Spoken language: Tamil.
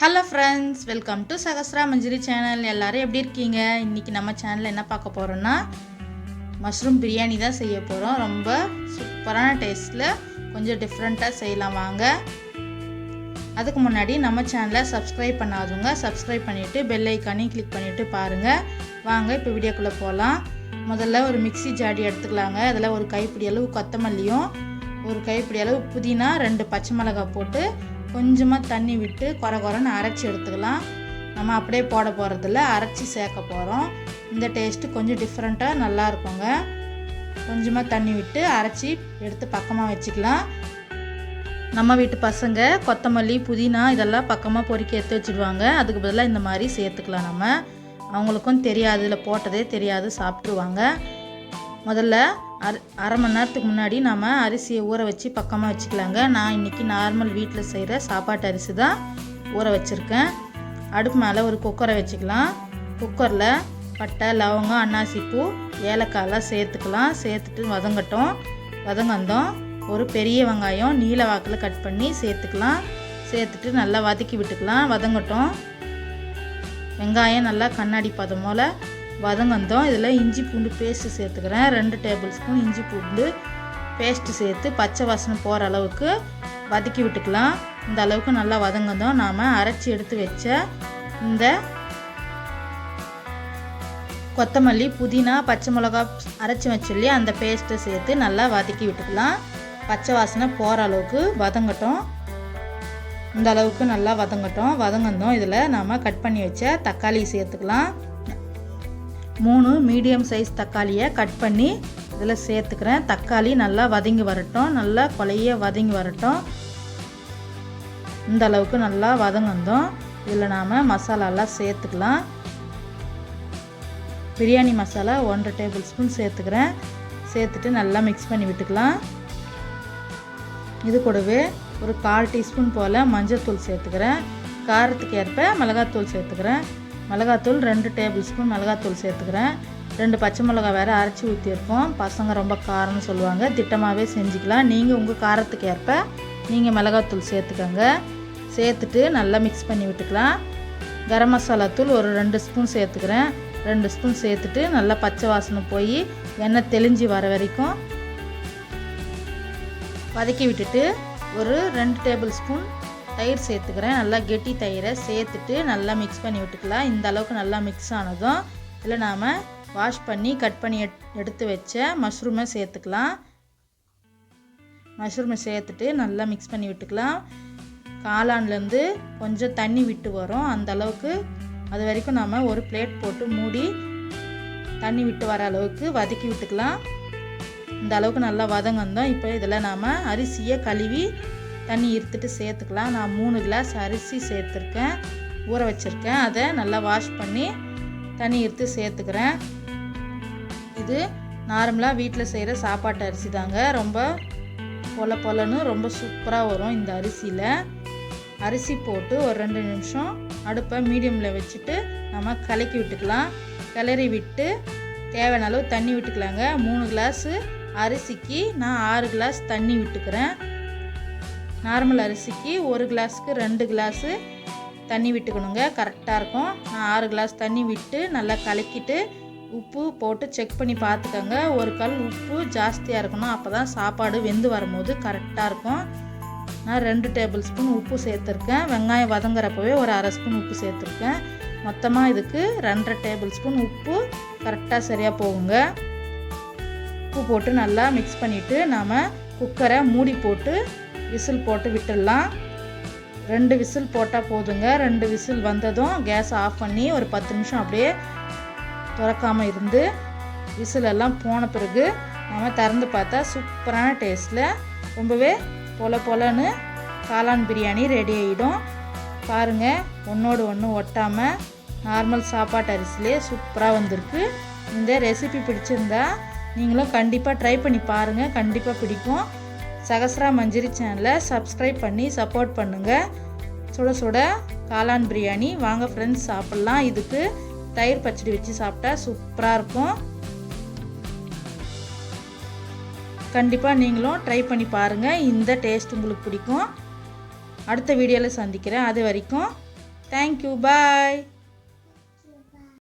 Hello friends welcome to Sahasra Manjuri channel எல்லோரும் எப்படி இருக்கீங்க? இன்றைக்கி நம்ம சேனலில் என்ன பார்க்க போகிறோன்னா மஷ்ரூம் பிரியாணி தான் செய்ய போகிறோம் ரொம்ப சூப்பரான டேஸ்ட்டில் கொஞ்சம் டிஃப்ரெண்ட்டாக செய்யலாம் வாங்க. அதுக்கு முன்னாடி நம்ம சேனலை சப்ஸ்கிரைப் பண்ணாதவங்க சப்ஸ்கிரைப் பண்ணிவிட்டு பெல் ஐக்கானையும் கிளிக் பண்ணிவிட்டு பாருங்கள் வாங்க இப்போ வீடியோக்குள்ளே போகலாம் முதல்ல ஒரு மிக்ஸி ஜாடி எடுத்துக்கலாங்க. அதில் ஒரு கைப்பிடி அளவு கொத்தமல்லியும் ஒரு கைப்பிடி அளவு புதினா ரெண்டு பச்சை மிளகாய் போட்டு கொஞ்சமாக தண்ணி விட்டு குறை குறைன்னு அரைச்சி எடுத்துக்கலாம். நம்ம அப்படியே போட போகிறதில்ல அரைச்சி சேர்க்க போகிறோம் இந்த டேஸ்ட்டு கொஞ்சம் டிஃப்ரெண்ட்டாக நல்லா இருக்குங்க. கொஞ்சமாக தண்ணி விட்டு அரைச்சி எடுத்து பக்கமாக வச்சுக்கலாம். நம்ம வீட்டு பசங்க கொத்தமல்லி புதினா இதெல்லாம் பக்கமாக பொறிக்க எடுத்து வச்சுடுவாங்க அதுக்கு பதிலாக இந்த மாதிரி சேர்த்துக்கலாம் நம்ம. அவங்களுக்கும் தெரியாது. இதில் போட்டதே தெரியாது. சாப்பிட்ருவாங்க முதல்ல அரை அரை மணி நேரத்துக்கு முன்னாடி நம்ம அரிசியை ஊற வச்சு பக்கமாக வச்சுக்கலாங்க. நான் இன்றைக்கி நார்மல் வீட்டில் செய்கிற சாப்பாட்டு அரிசி தான் ஊற வச்சுருக்கேன். அடுப்பு மேலே ஒரு குக்கரை வச்சுக்கலாம். குக்கரில் பட்டை லவங்கம் அன்னாசிப்பூ ஏலக்காயெல்லாம் சேர்த்துக்கலாம். சேர்த்துட்டு வதங்கட்டும். வதங்கந்தோம். ஒரு பெரிய வெங்காயம் நீல வாக்கில் கட் பண்ணி சேர்த்துக்கலாம். சேர்த்துட்டு நல்லா வதக்கி விட்டுக்கலாம். வதங்கட்டும். வெங்காயம் நல்லா கண்ணாடி பதம் போல் வதங்கந்தோம். இதில் இஞ்சி பூண்டு பேஸ்ட்டு சேர்த்துக்கிறேன். ரெண்டு டேபிள் ஸ்பூன் இஞ்சி பூண்டு பேஸ்ட்டு சேர்த்து பச்சை வாசனை போகிற அளவுக்கு வதக்கி விட்டுக்கலாம். இந்த அளவுக்கு நல்லா வதங்கந்தோம். நாம் அரைச்சி எடுத்து வச்ச இந்த கொத்தமல்லி புதினா பச்சை மிளகா அரைச்சி வச்சொல்லி அந்த பேஸ்ட்டை சேர்த்து நல்லா வதக்கி விட்டுக்கலாம். பச்சை வாசனை போகிற அளவுக்கு வதங்கட்டும். இந்த அளவுக்கு நல்லா வதங்கட்டும். வதங்கந்தோம். இதில் நாம் கட் பண்ணி வச்ச தக்காளி சேர்த்துக்கலாம். மூணு மீடியம் சைஸ் தக்காளியை கட் பண்ணி இதில் சேர்த்துக்கிறேன். தக்காளி நல்லா வதங்கி வரட்டும். நல்லா கொலைய வதங்கி வரட்டும். இந்த அளவுக்கு நல்லா வதங்கந்தோம் இதில் நாம் மசாலாலாம் சேர்த்துக்கலாம். பிரியாணி மசாலா ஒன்றரை டேபிள் ஸ்பூன் சேர்த்துக்கிறேன். சேர்த்துட்டு நல்லா மிக்ஸ் பண்ணி விட்டுக்கலாம். இது கூடவே ஒரு கால் டீஸ்பூன் போல் மஞ்சள் தூள் சேர்த்துக்கிறேன். காரத்துக்கு ஏற்ப மிளகாத்தூள் சேர்த்துக்கிறேன். மிளகாத்தூள் ரெண்டு டேபிள் ஸ்பூன் மிளகாத்தூள் சேர்த்துக்கிறேன். ரெண்டு பச்சை மிளகா வேறு அரைச்சி ஊற்றியிருக்கோம் பசங்க ரொம்ப காரம்னு சொல்லுவாங்க. திட்டமாகவே செஞ்சுக்கலாம். நீங்கள் உங்கள் காரத்துக்கு ஏற்ப நீங்கள் மிளகாத்தூள் சேர்த்துக்கோங்க. சேர்த்துட்டு நல்லா மிக்ஸ் பண்ணி விட்டுக்கலாம். கரம் மசாலா தூள் ஒரு ரெண்டு ஸ்பூன் சேர்த்துக்கிறேன். ரெண்டு ஸ்பூன் சேர்த்துட்டு நல்லா பச்சை வாசனை போய் எண்ணெய் தெளிஞ்சு வர வரைக்கும் வதக்கி விட்டுட்டு ஒரு ரெண்டு டேபிள் ஸ்பூன் தயிர் சேர்த்துக்கிறேன். நல்லா கெட்டி தயிரை சேர்த்துட்டு நல்லா மிக்ஸ் பண்ணி விட்டுக்கலாம். இந்த அளவுக்கு நல்லா மிக்ஸ் ஆனதும் இதில் நாம் வாஷ் பண்ணி கட் பண்ணி எடுத்து வச்ச மஷ்ரூமை சேர்த்துக்கலாம். மஷ்ரூமை சேர்த்துட்டு நல்லா மிக்ஸ் பண்ணி விட்டுக்கலாம். காளான்லேருந்து கொஞ்சம் தண்ணி விட்டு வரும். அந்த அளவுக்கு அது வரைக்கும் நாம் ஒரு பிளேட் போட்டு மூடி தண்ணி விட்டு வர அளவுக்கு வதக்கி விட்டுக்கலாம். இந்த அளவுக்கு நல்லா வதங்கந்தோம் இப்போ இதில் நாம் அரிசியை கழுவி தண்ணி இருத்துட்டு சேர்த்துக்கலாம். நான் மூணு கிளாஸ் அரிசி சேர்த்துருக்கேன். ஊற வச்சுருக்கேன். அதை நல்லா வாஷ் பண்ணி தண்ணி இருத்து சேர்த்துக்கிறேன். இது நார்மலாக வீட்டில் செய்கிற சாப்பாட்டு அரிசி தாங்க. ரொம்ப பொல பொலன்னு ரொம்ப சூப்பராக வரும் இந்த அரிசியில். அரிசி போட்டு ஒரு ரெண்டு நிமிஷம் அடுப்பை மீடியமில் வச்சுட்டு நம்ம கலக்கி விட்டுக்கலாம். கிளறி விட்டு தேவையான அளவு தண்ணி விட்டுக்கலாங்க. மூணு கிளாஸு அரிசிக்கு நான் ஆறு கிளாஸ் தண்ணி விட்டுக்கிறேன். நார்மல் அரிசிக்கு ஒரு கிளாஸுக்கு ரெண்டு கிளாஸு தண்ணி விட்டுக்கணுங்க. கரெக்டாக இருக்கும். நான் ஆறு கிளாஸ் தண்ணி விட்டு நல்லா கலக்கிட்டு உப்பு போட்டு செக் பண்ணி பார்த்துக்கோங்க. ஒரு கல் உப்பு ஜாஸ்தியாக இருக்கணும். அப்போ தான் சாப்பாடு வெந்து வரும்போது கரெக்டாக இருக்கும். நான் ரெண்டு டேபிள் ஸ்பூன் உப்பு சேர்த்துருக்கேன். வெங்காயம் வதங்குறப்பவே ஒரு அரை ஸ்பூன் உப்பு சேர்த்துருக்கேன். மொத்தமாக இதுக்கு ரெண்டரை டேபிள் ஸ்பூன் உப்பு கரெக்டாக சரியாக போகுங்க. உப்பு போட்டு நல்லா மிக்ஸ் பண்ணிவிட்டு நாம் குக்கரை மூடி போட்டு விசில் போட்டு விட்டுடலாம். ரெண்டு விசில் போட்டால் போதுங்க. ரெண்டு விசில் வந்ததும் கேஸ் ஆஃப் பண்ணி ஒரு பத்து நிமிஷம் அப்படியே திறக்காமல் இருந்து விசில் எல்லாம் போன பிறகு நம்ம திறந்து பார்த்தா சூப்பரான டேஸ்ட்டில் ரொம்பவே பொல பொலன்னு காளான் பிரியாணி ரெடி ஆகிடும் பாருங்கள் ஒன்றோடு ஒன்று ஒட்டாமல் நார்மல் சாப்பாட்டு அரிசிலே சூப்பராக வந்திருக்கு. இந்த ரெசிபி பிடிச்சிருந்தா நீங்களும் கண்டிப்பாக ட்ரை பண்ணி பாருங்கள் கண்டிப்பாக பிடிக்கும். சகஸ்ரா மஞ்சரி சேனலை சப்ஸ்கிரைப் பண்ணி சப்போர்ட் பண்ணுங்கள் சுட சுட காளான் பிரியாணி. வாங்க ஃப்ரெண்ட்ஸ் சாப்பிட்லாம். இதுக்கு தயிர் பச்சடி வச்சு சாப்பிட்டா சூப்பராக இருக்கும். கண்டிப்பாக நீங்களும் ட்ரை பண்ணி பாருங்கள் இந்த டேஸ்ட் உங்களுக்கு பிடிக்கும். அடுத்த வீடியோவில் சந்திக்கிறேன். அது வரைக்கும் தேங்க்யூ பாய்